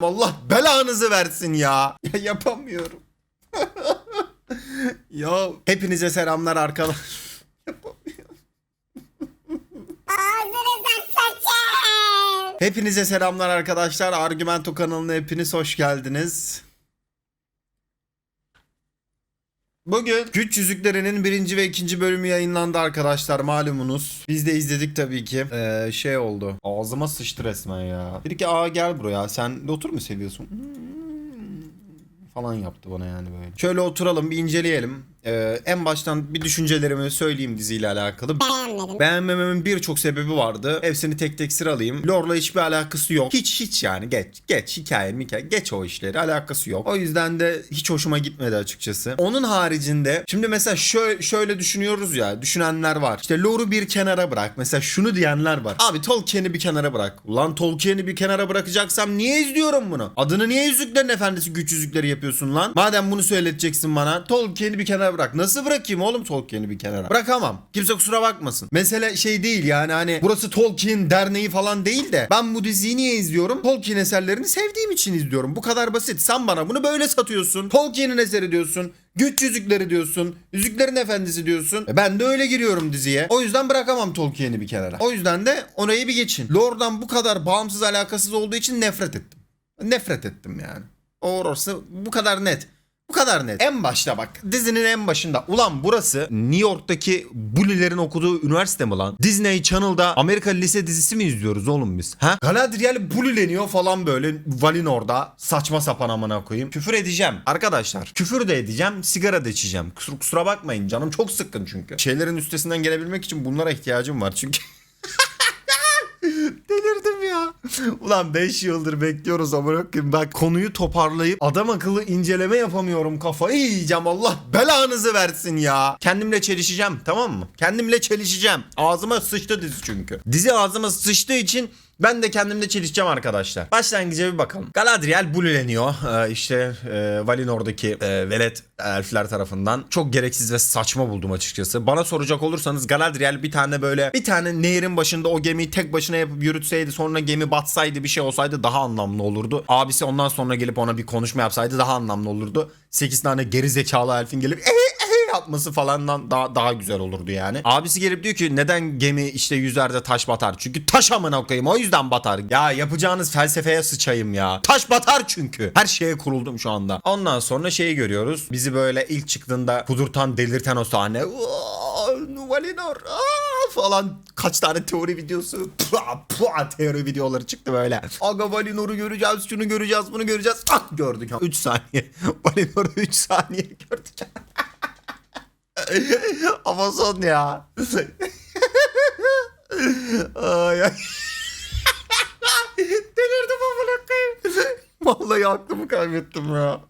Allah belanızı versin ya. Ya yapamıyorum. ya hepinize selamlar arkadaşlar. Yapamıyorum. Hepinize selamlar arkadaşlar. Argumento kanalına hepiniz hoş geldiniz. Bugün Güç Yüzükleri'nin birinci ve ikinci bölümü yayınlandı arkadaşlar malumunuz. Biz de izledik tabii ki. Ee, şey oldu. Ağzıma sıçtı resmen ya. Dedi ki aa gel buraya sen de otur mu seviyorsun? Hmm, falan yaptı bana yani böyle. Şöyle oturalım bir inceleyelim. Ee, en baştan bir düşüncelerimi söyleyeyim diziyle alakalı. Beğenmedim. Beğenmememin birçok sebebi vardı. Hepsini tek tek sıralayayım. Lore'la hiçbir alakası yok. Hiç hiç yani geç geç hikaye hikaye geç o işleri alakası yok. O yüzden de hiç hoşuma gitmedi açıkçası. Onun haricinde şimdi mesela şöyle, şöyle düşünüyoruz ya düşünenler var. İşte Lore'u bir kenara bırak. Mesela şunu diyenler var. Abi Tolkien'i bir kenara bırak. Ulan Tolkien'i bir kenara bırakacaksam niye izliyorum bunu? Adını niye Yüzüklerin Efendisi güç yüzükleri yapıyorsun lan? Madem bunu söyleteceksin bana Tolkien'i bir kenara bırak. Nasıl bırakayım oğlum Tolkien'i bir kenara? Bırakamam. Kimse kusura bakmasın. Mesele şey değil yani hani burası Tolkien derneği falan değil de ben bu diziyi niye izliyorum? Tolkien eserlerini sevdiğim için izliyorum. Bu kadar basit. Sen bana bunu böyle satıyorsun. Tolkien'in eseri diyorsun. Güç yüzükleri diyorsun. Yüzüklerin efendisi diyorsun. E ben de öyle giriyorum diziye. O yüzden bırakamam Tolkien'i bir kenara. O yüzden de orayı bir geçin. Lore'dan bu kadar bağımsız alakasız olduğu için nefret ettim. Nefret ettim yani. Orası bu kadar net. Bu kadar net. En başta bak dizinin en başında. Ulan burası New York'taki bully'lerin okuduğu üniversite mi lan? Disney Channel'da Amerika lise dizisi mi izliyoruz oğlum biz? Ha? Galadriel bullyleniyor falan böyle Valinor'da saçma sapan amına koyayım. Küfür edeceğim. Arkadaşlar küfür de edeceğim. Sigara da içeceğim. Kusura, kusura bakmayın canım çok sıkkın çünkü. Şeylerin üstesinden gelebilmek için bunlara ihtiyacım var çünkü. Delirdim ya. Ulan 5 yıldır bekliyoruz ama bakayım ben konuyu toparlayıp adam akıllı inceleme yapamıyorum kafayı yiyeceğim Allah belanızı versin ya. Kendimle çelişeceğim tamam mı? Kendimle çelişeceğim. Ağzıma sıçtı dizi çünkü. Dizi ağzıma sıçtığı için ben de kendimle çelişeceğim arkadaşlar. Başlangıca bir bakalım. Galadriel bulüleniyor. Ee, işte e, Valinor'daki e, velet elfler tarafından. Çok gereksiz ve saçma buldum açıkçası. Bana soracak olursanız Galadriel bir tane böyle bir tane nehrin başında o gemiyi tek başına yapıp yürütseydi sonra gemi batsaydı bir şey olsaydı daha anlamlı olurdu. Abisi ondan sonra gelip ona bir konuşma yapsaydı daha anlamlı olurdu. 8 tane geri zekalı elfin gelip ehe ehe yapması falandan daha daha güzel olurdu yani. Abisi gelip diyor ki neden gemi işte yüzerde taş batar? Çünkü taş amına koyayım o yüzden batar. Ya yapacağınız felsefeye sıçayım ya. Taş batar çünkü. Her şeye kuruldum şu anda. Ondan sonra şeyi görüyoruz. Bizi böyle ilk çıktığında kudurtan delirten o sahne. Valinor falan kaç tane teori videosu pua, pua, teori videoları çıktı böyle. Aga Valinor'u göreceğiz, şunu göreceğiz, bunu göreceğiz. Ah gördük. 3 saniye. Valinor'u 3 saniye gördük. Ama son ya. ay ay. Delirdim amına koyayım. Vallahi aklımı kaybettim ya.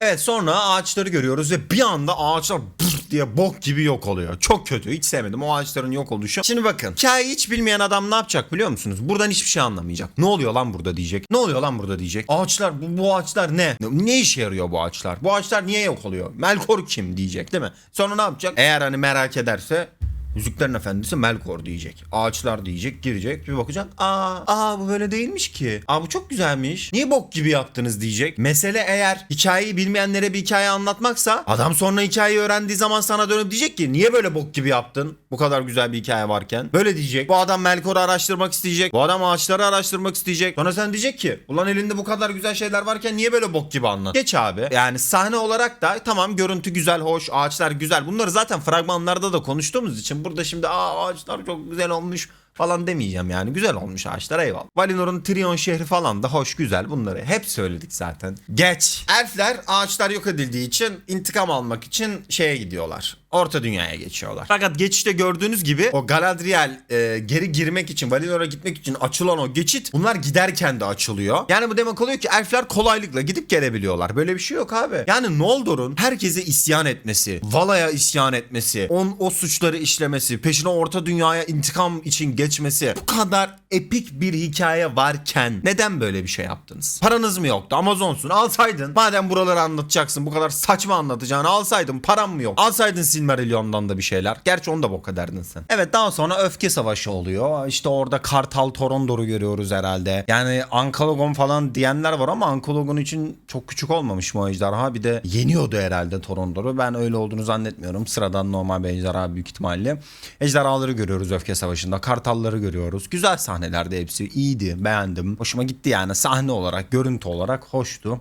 evet sonra ağaçları görüyoruz ve bir anda ağaçlar diye bok gibi yok oluyor. Çok kötü. Hiç sevmedim o ağaçların yok oluşu. Şimdi bakın. Hikayeyi hiç bilmeyen adam ne yapacak biliyor musunuz? Buradan hiçbir şey anlamayacak. Ne oluyor lan burada diyecek. Ne oluyor lan burada diyecek. Ağaçlar bu, bu ağaçlar ne? Ne işe yarıyor bu ağaçlar? Bu ağaçlar niye yok oluyor? Melkor kim diyecek değil mi? Sonra ne yapacak? Eğer hani merak ederse Yüzüklerin Efendisi Melkor diyecek. Ağaçlar diyecek, girecek. Bir bakacak. Aa, aa bu böyle değilmiş ki. Aa bu çok güzelmiş. Niye bok gibi yaptınız diyecek. Mesele eğer hikayeyi bilmeyenlere bir hikaye anlatmaksa adam sonra hikayeyi öğrendiği zaman sana dönüp diyecek ki niye böyle bok gibi yaptın? Bu kadar güzel bir hikaye varken. Böyle diyecek. Bu adam Melkor'u araştırmak isteyecek. Bu adam ağaçları araştırmak isteyecek. Sonra sen diyecek ki ulan elinde bu kadar güzel şeyler varken niye böyle bok gibi anlat? Geç abi. Yani sahne olarak da tamam görüntü güzel, hoş, ağaçlar güzel. Bunları zaten fragmanlarda da konuştuğumuz için burada şimdi aa ağaçlar çok güzel olmuş falan demeyeceğim yani. Güzel olmuş ağaçlar eyvallah. Valinor'un Trion şehri falan da hoş güzel. Bunları hep söyledik zaten. Geç. Elfler ağaçlar yok edildiği için intikam almak için şeye gidiyorlar. Orta dünyaya geçiyorlar. Fakat geçişte gördüğünüz gibi o Galadriel e, geri girmek için Valinor'a gitmek için açılan o geçit bunlar giderken de açılıyor. Yani bu demek oluyor ki elfler kolaylıkla gidip gelebiliyorlar. Böyle bir şey yok abi. Yani Noldor'un herkese isyan etmesi, Vala'ya isyan etmesi, on, o suçları işlemesi, peşine orta dünyaya intikam için geç geçmesi, bu kadar epik bir hikaye varken neden böyle bir şey yaptınız? Paranız mı yoktu? Amazonsun alsaydın. Madem buraları anlatacaksın bu kadar saçma anlatacağını alsaydın param mı yok? Alsaydın Silmarillion'dan da bir şeyler. Gerçi onu da bok ederdin sen. Evet daha sonra öfke savaşı oluyor. İşte orada Kartal Torondor'u görüyoruz herhalde. Yani Ankologon falan diyenler var ama Ankologon için çok küçük olmamış mı ejderha? Bir de yeniyordu herhalde Torondor'u. Ben öyle olduğunu zannetmiyorum. Sıradan normal bir ejderha büyük ihtimalle. Ejderhaları görüyoruz öfke savaşında. Kartalları görüyoruz. Güzel sahnelerdi hepsi. İyiydi. Beğendim. Hoşuma gitti yani. Sahne olarak, görüntü olarak hoştu.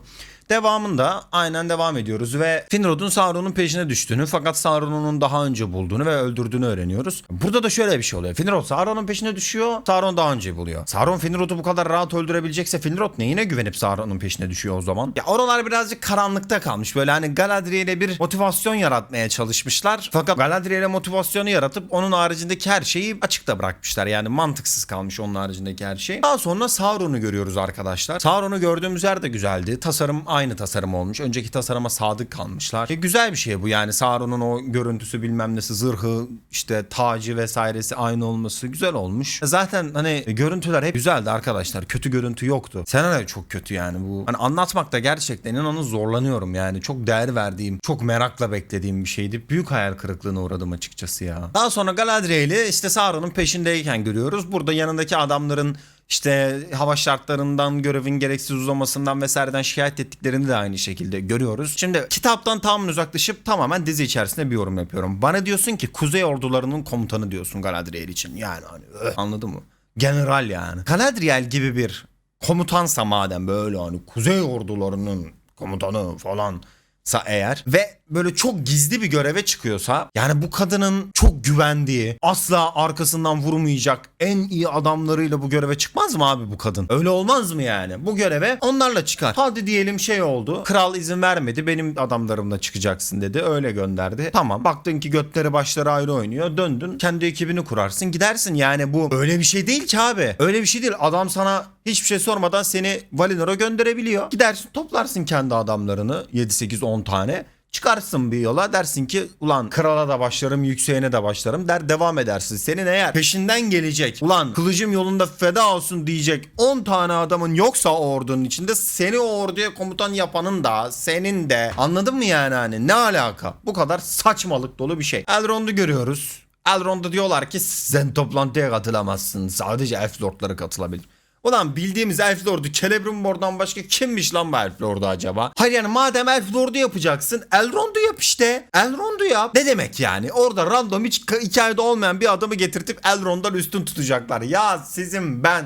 Devamında aynen devam ediyoruz ve Finrod'un Sauron'un peşine düştüğünü fakat Sauron'un daha önce bulduğunu ve öldürdüğünü öğreniyoruz. Burada da şöyle bir şey oluyor. Finrod Sauron'un peşine düşüyor. Sauron daha önce buluyor. Sauron Finrod'u bu kadar rahat öldürebilecekse Finrod neyine güvenip Sauron'un peşine düşüyor o zaman? Ya oralar birazcık karanlıkta kalmış. Böyle hani Galadriel ile bir motivasyon yaratmaya çalışmışlar. Fakat Galadriel'e motivasyonu yaratıp onun haricindeki her şeyi açıkta bırakmışlar. Yani mantıksız kalmış onun haricindeki her şey. Daha sonra Sauron'u görüyoruz arkadaşlar. Sauron'u gördüğümüz yer de güzeldi. Tasarım aynı tasarım olmuş. Önceki tasarıma sadık kalmışlar. E, güzel bir şey bu yani Sauron'un o görüntüsü bilmem nesi zırhı işte tacı vesairesi aynı olması güzel olmuş. E, Zaten hani görüntüler hep güzeldi arkadaşlar. Kötü görüntü yoktu. Senaryo çok kötü yani bu. Hani anlatmakta gerçekten inanın zorlanıyorum yani. Çok değer verdiğim, çok merakla beklediğim bir şeydi. Büyük hayal kırıklığına uğradım açıkçası ya. Daha sonra Galadriel'i işte Sauron'un peşindeyken görüyoruz. Burada yanındaki adamların işte hava şartlarından görevin gereksiz uzamasından vesaireden şikayet ettiklerini de aynı şekilde görüyoruz. Şimdi kitaptan tamamen uzaklaşıp tamamen dizi içerisinde bir yorum yapıyorum. Bana diyorsun ki Kuzey ordularının komutanı diyorsun Galadriel için. Yani hani öh, anladın mı? General yani. Galadriel gibi bir komutansa madem böyle hani Kuzey ordularının komutanı falan sa eğer ve böyle çok gizli bir göreve çıkıyorsa yani bu kadının çok güvendiği asla arkasından vurmayacak en iyi adamlarıyla bu göreve çıkmaz mı abi bu kadın? Öyle olmaz mı yani? Bu göreve onlarla çıkar. Hadi diyelim şey oldu. Kral izin vermedi. Benim adamlarımla çıkacaksın dedi. Öyle gönderdi. Tamam. Baktın ki götleri başları ayrı oynuyor. Döndün. Kendi ekibini kurarsın. Gidersin. Yani bu öyle bir şey değil ki abi. Öyle bir şey değil. Adam sana hiçbir şey sormadan seni Valinor'a gönderebiliyor. Gidersin toplarsın kendi adamlarını 7 8 10 tane. Çıkarsın bir yola dersin ki ulan krala da başlarım yükseğine de başlarım der devam edersin. Senin eğer peşinden gelecek ulan kılıcım yolunda feda olsun diyecek 10 tane adamın yoksa o ordunun içinde seni o orduya komutan yapanın da senin de anladın mı yani hani ne alaka? Bu kadar saçmalık dolu bir şey. Elrond'u görüyoruz. Elrond'da diyorlar ki sen toplantıya katılamazsın. Sadece elf lordları katılabilir. Ulan bildiğimiz Elf Lord'u Celebrimbor'dan başka kimmiş lan bu Elf Lord'u acaba? Hayır yani madem Elf Lord'u yapacaksın Elrond'u yap işte. Elrond'u yap. Ne demek yani? Orada random hiç hikayede olmayan bir adamı getirtip Elrond'dan üstün tutacaklar. Ya sizin ben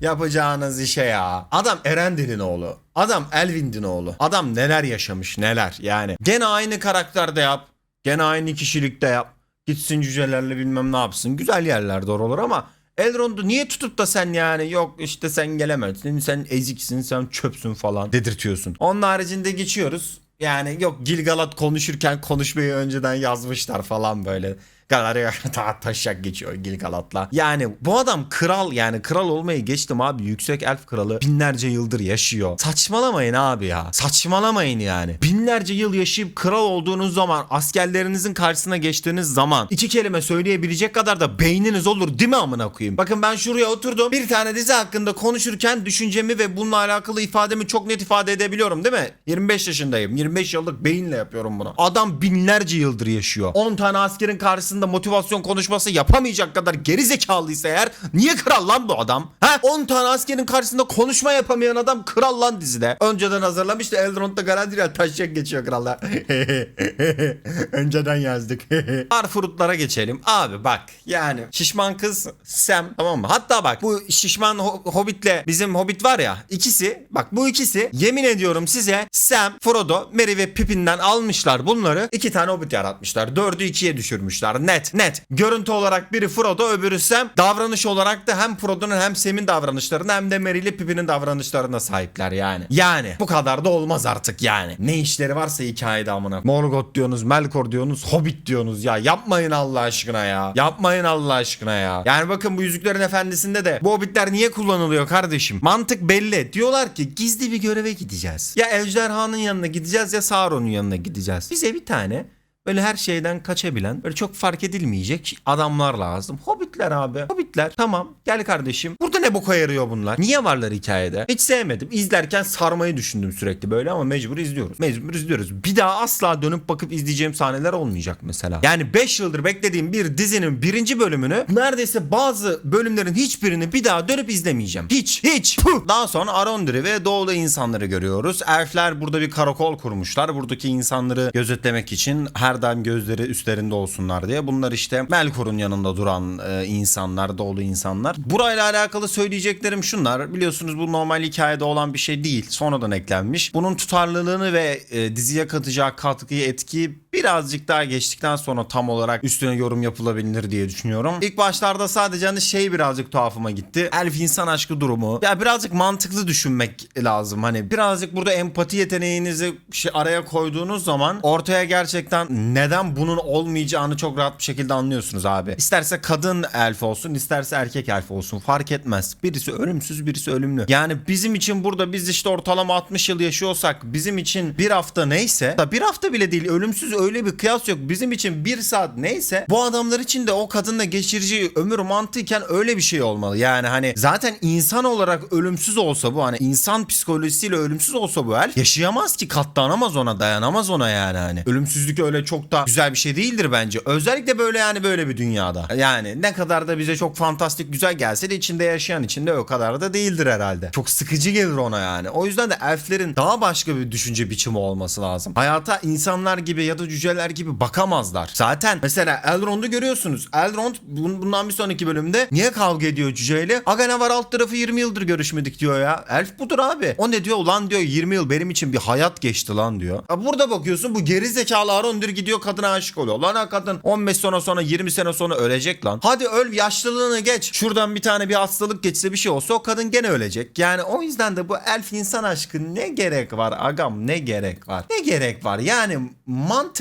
yapacağınız işe ya. Adam Erendil'in oğlu. Adam Elwind'in oğlu. Adam neler yaşamış neler yani. Gene aynı karakterde yap. Gene aynı kişilikte yap. Gitsin cücelerle bilmem ne yapsın. Güzel yerlerde oralar ama Elrond'u niye tutup da sen yani yok işte sen gelemezsin sen eziksin sen çöpsün falan dedirtiyorsun. Onun haricinde geçiyoruz. Yani yok Gilgalad konuşurken konuşmayı önceden yazmışlar falan böyle. Galadriel ta taşak geçiyor Gilgalad'la. Yani bu adam kral yani kral olmayı geçtim abi. Yüksek elf kralı binlerce yıldır yaşıyor. Saçmalamayın abi ya. Saçmalamayın yani. Binlerce yıl yaşayıp kral olduğunuz zaman askerlerinizin karşısına geçtiğiniz zaman iki kelime söyleyebilecek kadar da beyniniz olur değil mi amına koyayım? Bakın ben şuraya oturdum. Bir tane dizi hakkında konuşurken düşüncemi ve bununla alakalı ifademi çok net ifade edebiliyorum değil mi? 25 yaşındayım. 25 yıllık beyinle yapıyorum bunu. Adam binlerce yıldır yaşıyor. 10 tane askerin karşısında motivasyon konuşması yapamayacak kadar geri zekalıysa eğer niye kral lan bu adam? Ha? 10 tane askerin karşısında konuşma yapamayan adam kral lan dizide. Önceden hazırlamış da Elrond'da Galadriel taşacak geçiyor krallar. Önceden yazdık. Arfurutlara geçelim. Abi bak yani şişman kız Sam tamam mı? Hatta bak bu şişman ho- hobbitle bizim hobbit var ya ikisi bak bu ikisi yemin ediyorum size Sam, Frodo, Merry ve Pippin'den almışlar bunları. iki tane hobbit yaratmışlar. Dördü ikiye düşürmüşler. Net net. Görüntü olarak biri Frodo öbürü Sam. Davranış olarak da hem Frodo'nun hem Sam'in davranışlarına hem de Merry ile Pippin'in davranışlarına sahipler yani. Yani bu kadar da olmaz artık yani. Ne işleri varsa hikayede amına. Morgoth diyorsunuz, Melkor diyorsunuz, Hobbit diyorsunuz ya. Yapmayın Allah aşkına ya. Yapmayın Allah aşkına ya. Yani bakın bu Yüzüklerin Efendisi'nde de bu hobbitler niye kullanılıyor kardeşim? Mantık belli. Diyorlar ki gizli bir göreve gideceğiz. Ya ejderhanın yanına gideceğiz ya Sauron'un yanına gideceğiz. Bize bir tane Böyle her şeyden kaçabilen, böyle çok fark edilmeyecek adamlar lazım. Hobbitler abi. Hobbitler tamam gel kardeşim. Burada ne boka yarıyor bunlar? Niye varlar hikayede? Hiç sevmedim. İzlerken sarmayı düşündüm sürekli böyle ama mecbur izliyoruz. Mecbur izliyoruz. Bir daha asla dönüp bakıp izleyeceğim sahneler olmayacak mesela. Yani 5 yıldır beklediğim bir dizinin birinci bölümünü neredeyse bazı bölümlerin hiçbirini bir daha dönüp izlemeyeceğim. Hiç, hiç. Puh. Daha sonra Arondri ve doğulu insanları görüyoruz. Elfler burada bir karakol kurmuşlar. Buradaki insanları gözetlemek için her daim gözleri üstlerinde olsunlar diye. Bunlar işte Melkor'un yanında duran e, insanlar, doğulu insanlar. Burayla alakalı söyleyeceklerim şunlar. Biliyorsunuz bu normal hikayede olan bir şey değil. Sonradan eklenmiş. Bunun tutarlılığını ve e, diziye katacağı katkıyı, etkiyi birazcık daha geçtikten sonra tam olarak üstüne yorum yapılabilir diye düşünüyorum. İlk başlarda sadece hani şey birazcık tuhafıma gitti. Elf insan aşkı durumu. Ya birazcık mantıklı düşünmek lazım. Hani birazcık burada empati yeteneğinizi şey araya koyduğunuz zaman ortaya gerçekten neden bunun olmayacağını çok rahat bir şekilde anlıyorsunuz abi. İsterse kadın elf olsun, isterse erkek elf olsun fark etmez. Birisi ölümsüz, birisi ölümlü. Yani bizim için burada biz işte ortalama 60 yıl yaşıyorsak bizim için bir hafta neyse da bir hafta bile değil ölümsüz öyle bir kıyas yok. Bizim için bir saat neyse bu adamlar için de o kadınla geçireceği ömür mantıyken öyle bir şey olmalı. Yani hani zaten insan olarak ölümsüz olsa bu hani insan psikolojisiyle ölümsüz olsa bu elf yaşayamaz ki katlanamaz ona dayanamaz ona yani hani. Ölümsüzlük öyle çok da güzel bir şey değildir bence. Özellikle böyle yani böyle bir dünyada. Yani ne kadar da bize çok fantastik güzel gelse de içinde yaşayan içinde o kadar da değildir herhalde. Çok sıkıcı gelir ona yani. O yüzden de elflerin daha başka bir düşünce biçimi olması lazım. Hayata insanlar gibi ya da cüceler gibi bakamazlar. Zaten mesela Elrond'u görüyorsunuz. Elrond bun- bundan bir sonraki bölümde niye kavga ediyor cüceyle? Aga ne var alt tarafı 20 yıldır görüşmedik diyor ya. Elf budur abi. O ne diyor? Ulan diyor 20 yıl benim için bir hayat geçti lan diyor. Ya burada bakıyorsun bu geri zekalı Arondir gidiyor kadına aşık oluyor. Lan ha kadın 15 sene sonra 20 sene sonra ölecek lan. Hadi öl yaşlılığını geç. Şuradan bir tane bir hastalık geçse bir şey olsa o kadın gene ölecek. Yani o yüzden de bu elf insan aşkı ne gerek var agam ne gerek var? Ne gerek var? Yani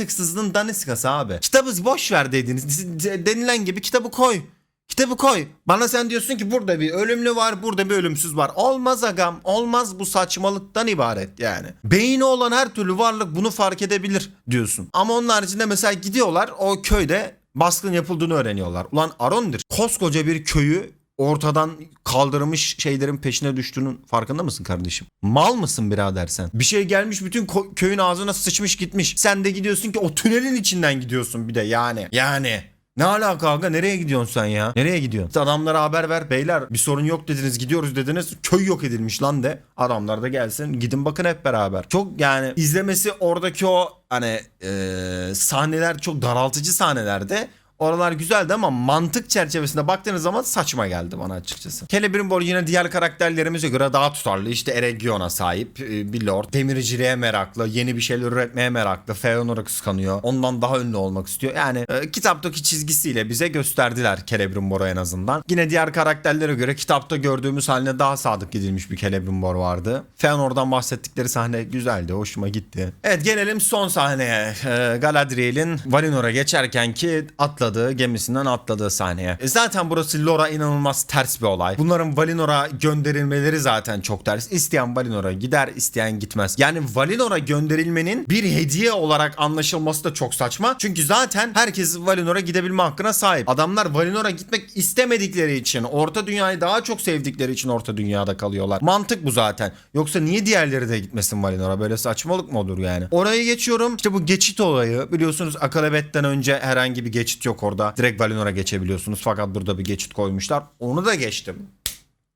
mantıksızlığın daniskası abi. Kitabı boş ver dediniz. Denilen gibi kitabı koy. Kitabı koy. Bana sen diyorsun ki burada bir ölümlü var, burada bir ölümsüz var. Olmaz agam. Olmaz bu saçmalıktan ibaret yani. Beyni olan her türlü varlık bunu fark edebilir diyorsun. Ama onun haricinde mesela gidiyorlar o köyde baskın yapıldığını öğreniyorlar. Ulan Arondir koskoca bir köyü ortadan kaldırmış şeylerin peşine düştüğünün farkında mısın kardeşim? Mal mısın birader sen? Bir şey gelmiş bütün köyün ağzına sıçmış gitmiş. Sen de gidiyorsun ki o tünelin içinden gidiyorsun bir de yani. Yani. Ne alaka aga nereye gidiyorsun sen ya? Nereye gidiyorsun? İşte adamlara haber ver beyler bir sorun yok dediniz gidiyoruz dediniz köy yok edilmiş lan de. Adamlar da gelsin gidin bakın hep beraber. Çok yani izlemesi oradaki o hani eee, sahneler çok daraltıcı sahnelerde. Oralar güzeldi ama mantık çerçevesinde baktığınız zaman saçma geldi bana açıkçası. Celebrimbor yine diğer karakterlerimize göre daha tutarlı. İşte Eregion'a sahip e, bir lord. Demirciliğe meraklı. Yeni bir şeyler üretmeye meraklı. Feanor'u kıskanıyor. Ondan daha ünlü olmak istiyor. Yani e, kitaptaki çizgisiyle bize gösterdiler Celebrimbor'u en azından. Yine diğer karakterlere göre kitapta gördüğümüz haline daha sadık gidilmiş bir Celebrimbor vardı. Feanor'dan bahsettikleri sahne güzeldi. Hoşuma gitti. Evet gelelim son sahneye. E, Galadriel'in Valinor'a geçerken ki atladığı gemisinden atladığı sahneye. E, zaten burası Lora inanılmaz ters bir olay. Bunların Valinor'a gönderilmeleri zaten çok ters. İsteyen Valinor'a gider, isteyen gitmez. Yani Valinor'a gönderilmenin bir hediye olarak anlaşılması da çok saçma. Çünkü zaten herkes Valinor'a gidebilme hakkına sahip. Adamlar Valinor'a gitmek istemedikleri için, Orta Dünyayı daha çok sevdikleri için Orta Dünya'da kalıyorlar. Mantık bu zaten. Yoksa niye diğerleri de gitmesin Valinor'a? Böyle saçmalık mı olur yani? Orayı geçiyorum. İşte bu geçit olayı. Biliyorsunuz Akalabet'ten önce herhangi bir geçit yok orada. Direkt Valinor'a geçebiliyorsunuz. Fakat burada bir geçit koymuşlar. Onu da geçtim.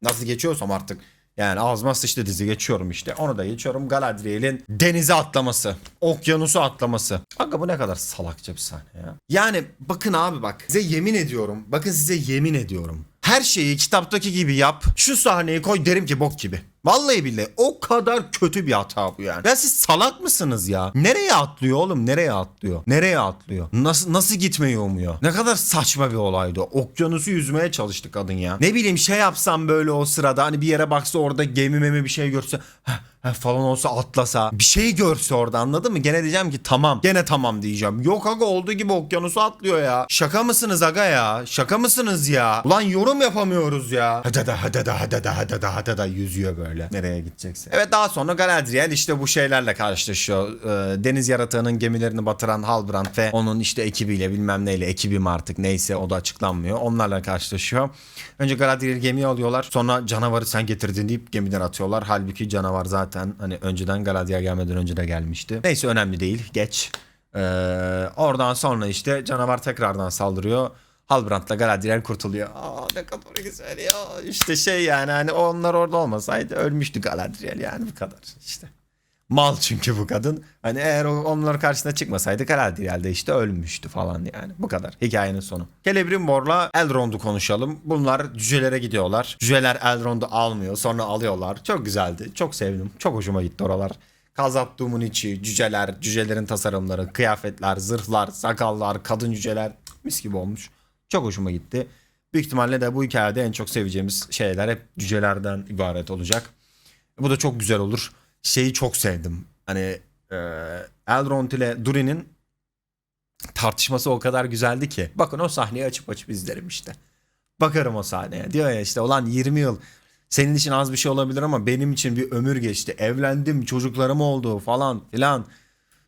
Nasıl geçiyorsam artık. Yani ağzıma sıçtı dizi geçiyorum işte. Onu da geçiyorum. Galadriel'in denize atlaması. Okyanusu atlaması. Aga bu ne kadar salakça bir sahne ya. Yani bakın abi bak. Size yemin ediyorum. Bakın size yemin ediyorum. Her şeyi kitaptaki gibi yap. Şu sahneyi koy derim ki bok gibi. Vallahi billahi o kadar kötü bir hata bu yani. Ya siz salak mısınız ya? Nereye atlıyor oğlum? Nereye atlıyor? Nereye atlıyor? Nasıl nasıl gitmeyi umuyor? Ne kadar saçma bir olaydı. Okyanusu yüzmeye çalıştı kadın ya. Ne bileyim şey yapsam böyle o sırada hani bir yere baksa orada gemi bir şey görse "Heh, falan olsa atlasa bir şey görse orada anladın mı? Gene diyeceğim ki tamam. Gene tamam diyeceğim. Yok aga olduğu gibi okyanusu atlıyor ya. Şaka mısınız aga ya? Şaka mısınız ya? Ulan yorum yapamıyoruz ya. Hadi da hadi da hadi da hadi da hadi da yüzüyor böyle. Nereye gidecekse. Evet daha sonra Galadriel işte bu şeylerle karşılaşıyor. Ee, deniz yaratığının gemilerini batıran Halbrand ve onun işte ekibiyle bilmem neyle ekibi mi artık neyse o da açıklanmıyor. Onlarla karşılaşıyor. Önce Galadriel'i gemiye alıyorlar. Sonra canavarı sen getirdin deyip gemiden atıyorlar. Halbuki canavar zaten hani önceden Galadriel gelmeden önce de gelmişti. Neyse önemli değil. Geç. Ee, oradan sonra işte canavar tekrardan saldırıyor. Halbrand'la Galadriel kurtuluyor. Aa ne kadar güzel ya. İşte şey yani hani onlar orada olmasaydı ölmüştü Galadriel yani bu kadar işte. Mal çünkü bu kadın. Hani eğer o- onlar karşısına çıkmasaydı Galadriel de işte ölmüştü falan yani. Bu kadar. Hikayenin sonu. Celebrimbor'la Elrond'u konuşalım. Bunlar cücelere gidiyorlar. Cüceler Elrond'u almıyor. Sonra alıyorlar. Çok güzeldi. Çok sevdim. Çok hoşuma gitti oralar. Kazattuğumun içi, cüceler, cücelerin tasarımları, kıyafetler, zırhlar, sakallar, kadın cüceler mis gibi olmuş. Çok hoşuma gitti. Büyük ihtimalle de bu hikayede en çok seveceğimiz şeyler hep cücelerden ibaret olacak. Bu da çok güzel olur. Şeyi çok sevdim. Hani e, Elrond ile Durin'in tartışması o kadar güzeldi ki. Bakın o sahneyi açıp açıp izlerim işte. Bakarım o sahneye. Diyor ya işte olan 20 yıl senin için az bir şey olabilir ama benim için bir ömür geçti. Evlendim, çocuklarım oldu falan filan.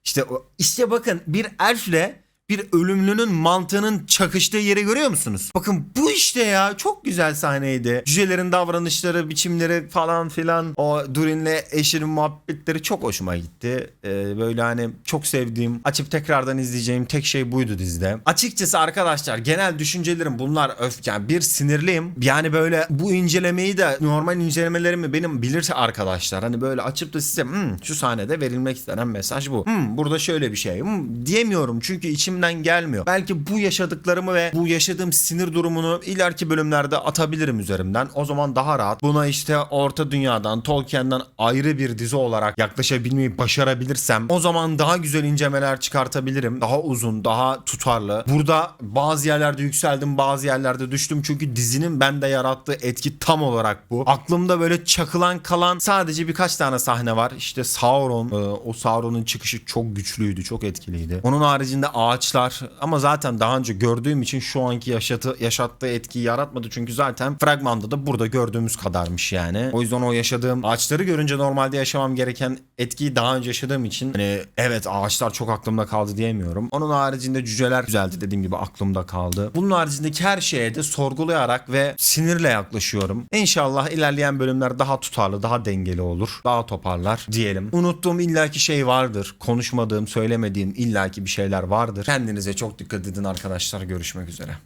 İşte işte bakın bir elfle bir ölümlünün mantığının çakıştığı yeri görüyor musunuz? Bakın bu işte ya çok güzel sahneydi. Cücelerin davranışları, biçimleri falan filan. O Durin'le eşinin muhabbetleri çok hoşuma gitti. Ee, böyle hani çok sevdiğim, açıp tekrardan izleyeceğim tek şey buydu dizide. Açıkçası arkadaşlar genel düşüncelerim bunlar öf yani bir sinirliyim. Yani böyle bu incelemeyi de normal incelemelerimi benim bilirse arkadaşlar hani böyle açıp da size "Hmm, şu sahnede verilmek istenen mesaj bu. Hmm, burada şöyle bir şey. Hmm, diyemiyorum çünkü içimden gelmiyor. Belki bu yaşadıklarımı ve bu yaşadığım sinir durumunu ileriki bölümlerde atabilirim üzerimden. O zaman daha rahat. Buna işte Orta Dünya'dan, Tolkien'den ayrı bir dizi olarak yaklaşabilmeyi başarabilirsem o zaman daha güzel incelemeler çıkartabilirim. Daha uzun, daha tutarlı. Burada bazı yerlerde yükseldim, bazı yerlerde düştüm. Çünkü dizinin bende yarattığı etki tam olarak bu. Aklımda böyle çakılan kalan sadece birkaç tane sahne var. İşte Sauron, e, o Sauron'un çıkışı çok güçlüydü, çok etkiliydi. Onun haricinde ağaçlar ama zaten daha önce gördüğüm için şu anki yaşatı, yaşattığı etkiyi yaratmadı. Çünkü zaten fragmanda da burada gördüğümüz kadarmış yani. O yüzden o yaşadığım ağaçları görünce normalde yaşamam gereken etkiyi daha önce yaşadığım için hani evet ağaçlar çok aklımda kaldı diyemiyorum. Onun haricinde cüceler güzeldi dediğim gibi aklımda kaldı. Bunun haricindeki her şeye de sorgulayarak ve sinirle yaklaşıyorum. İnşallah ilerleyen bölümler daha tutarlı, daha dengeli olur. Daha toparlar diyelim. Unuttuğum illaki şey vardır. Konuşmadığım, söylemediğim illaki bir şeyler vardır. Kendinize çok dikkat edin arkadaşlar. Görüşmek üzere.